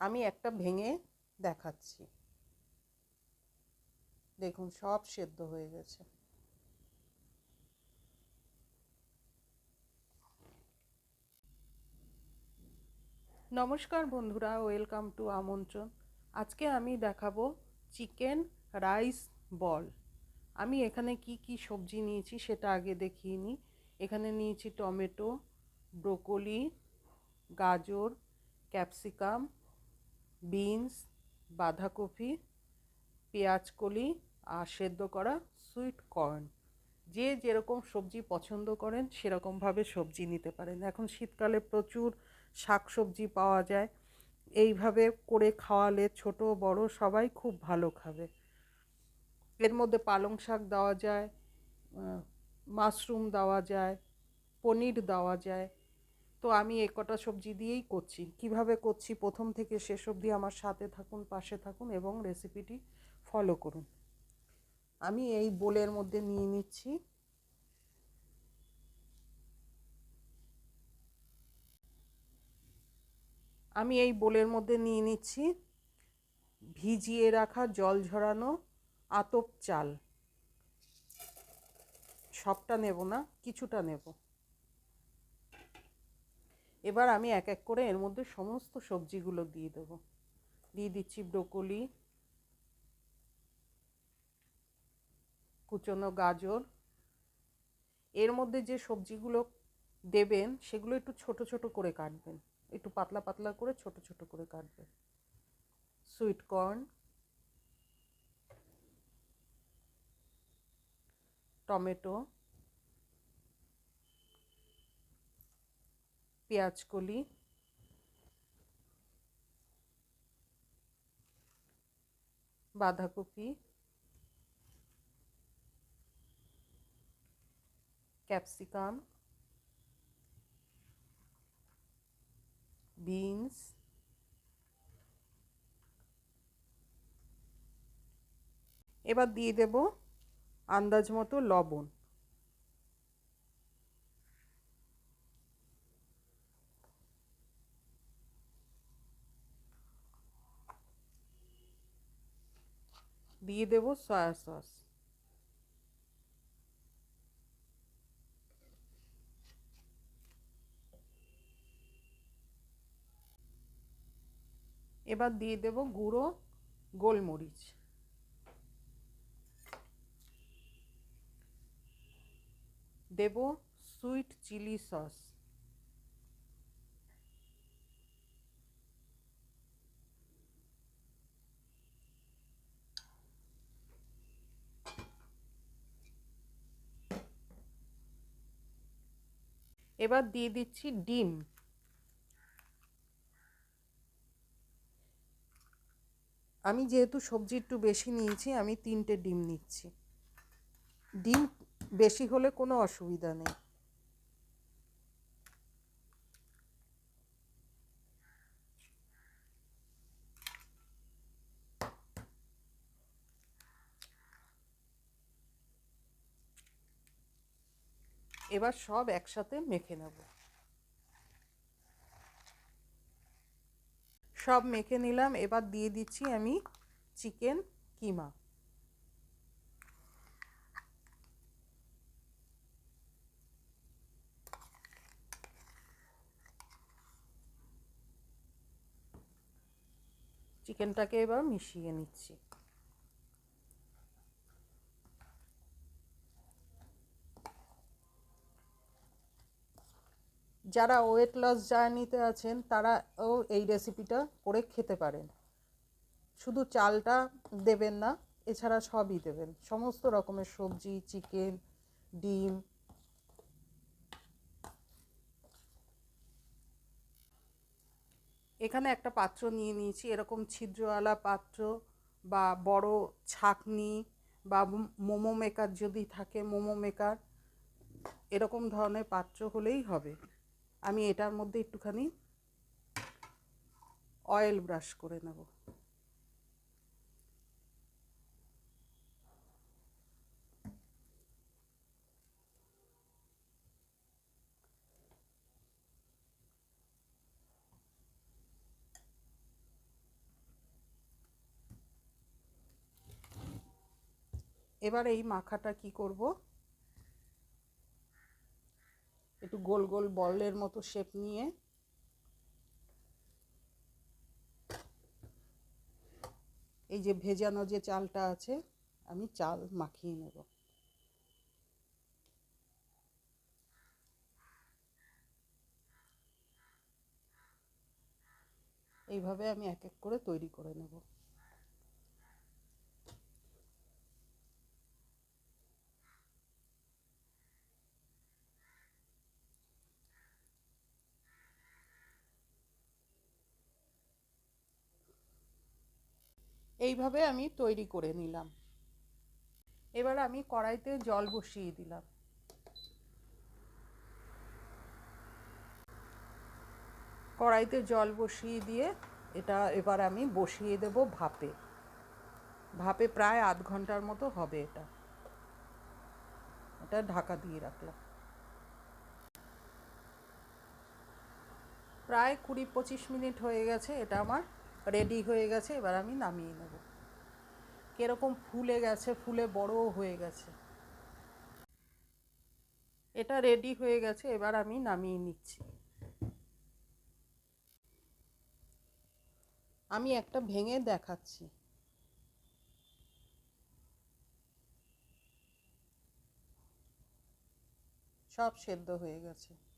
আমি একটা ভেঙে দেখাচ্ছি। দেখুন, সব সেদ্ধ হয়ে গেছে। নমস্কার বন্ধুরা, ওয়েলকাম টু আমন্ত্রণ। আজকে আমি দেখাবো চিকেন রাইস বল। আমি এখানে কি কি সবজি নিয়েছি সেটা আগে দেখিয়ে নিই। এখানে নিয়েছি টমেটো, ব্রোকলি, গাজর, ক্যাপসিকাম বিনস, বাঁধাকপি, পেঁয়াজকলি আর সেদ্ধ করা সুইট কর্ন। যে যেরকম সবজি পছন্দ করেন, সেরকমভাবে সবজি নিতে পারেন। এখন শীতকালে প্রচুর শাক সবজি পাওয়া যায়। এইভাবে করে খাওয়ালে ছোট, বড় সবাই খুব ভালো খাবে। এর মধ্যে পালং শাক দেওয়া যায় মাশরুম দেওয়া যায়, পনির দেওয়া যায়। তো আমি এ কটা সবজি দিয়েই করছি। কীভাবে করছি? প্রথম থেকে শেষ অবধি আমার সাথে থাকুন, পাশে থাকুন এবং রেসিপিটি ফলো করুন। আমি এই বোলের মধ্যে নিয়ে নিচ্ছি। আমি এই বোলের মধ্যে নিয়ে নিচ্ছি ভিজিয়ে রাখা জল ঝরানো আতপ চাল। সবটা নেব না, কিছুটা নেব। এবার আমি এক এক করে এর মধ্যে সমস্ত সবজিগুলো দিয়ে দেবো। দিয়ে দিচ্ছি ব্রোকলি, কুচনো গাজর। এর মধ্যে যে সবজিগুলো দেবেন, সেগুলো একটু ছোট ছোট করে কাটবেন। একটু পাতলা পাতলা করে ছোট ছোট করে কাটবেন। সুইট কর্ন, টমেটো পেঁয়াজকলি বাঁধাকপি। ক্যাপসিকাম। বিনস। এবার দিয়ে দেব আন্দাজ মতো লবণ। দিয়ে দেব সয়া সস এবার দিয়ে দেব গুঁড়ো গোলমরিচ। দেব সুইট চিলি সস এবার দিয়ে দিচ্ছি ডিম। আমি যেহেতু সবজি একটু বেশি নিয়েছি, আমি তিনটে ডিম নিচ্ছি। ডিম বেশি হলে কোনো অসুবিধা নেই। এবার সব একসাথে মেখে নেব। সব মেখে নিলাম, এবার দিয়ে দিচ্ছি আমি চিকেন কিমা। চিকেনটাকে এবার মিশিয়ে নিচ্ছি। যারা ওয়েট লস জার্নিতে আছেন, তারাও এই রেসিপিটা করে খেতে পারেন। শুধু চালটা দেবেন না, এছাড়া সবই দেবেন। সমস্ত রকমের সবজি চিকেন ডিম। এখানে একটা পাত্র নিয়ে নিয়েছি, এরকম ছিদ্রওয়ালা পাত্র বা বড় ছাকনি বা মোমো মেকার যদি থাকে, মোমো মেকার এরকম ধরনের পাত্র হলেই হবে। আমি এটার মধ্যে একটুখানি অয়েল ব্রাশ করে নেব। এবার এই মাখাটা কি করব? একটু গোল গোল বলের মতো শেপ নিয়ে। এই যে ভেজানো যে চালটা আছে, আমি চাল মাখিয়ে নেব। এইভাবে আমি এক এক করে তৈরি করে নেব। এইভাবে আমি তৈরি করে নিলাম। এবার আমি কড়াইতে জল বসিয়ে দিলাম। কড়াইতে জল বসিয়ে দিয়ে এটা এবার আমি বসিয়ে দেব ভাপে। ভাপে প্রায় আধ ঘণ্টার মতো হবে এটা। এটা ঢাকা দিয়ে রাখলাম। প্রায় কুড়ি পঁচিশ মিনিট হয়ে গেছে এটা আমার রেডি হয়ে গেছে, এবার আমি নামিয়ে নেব। কীরকম ফুলে গেছে, ফুলে বড়ও হয়ে গেছে। এটা রেডি হয়ে গেছে, এবার আমি নামিয়ে নিচ্ছি। আমি একটা ভেঙে দেখাচ্ছি। সব সেদ্ধ হয়ে গেছে।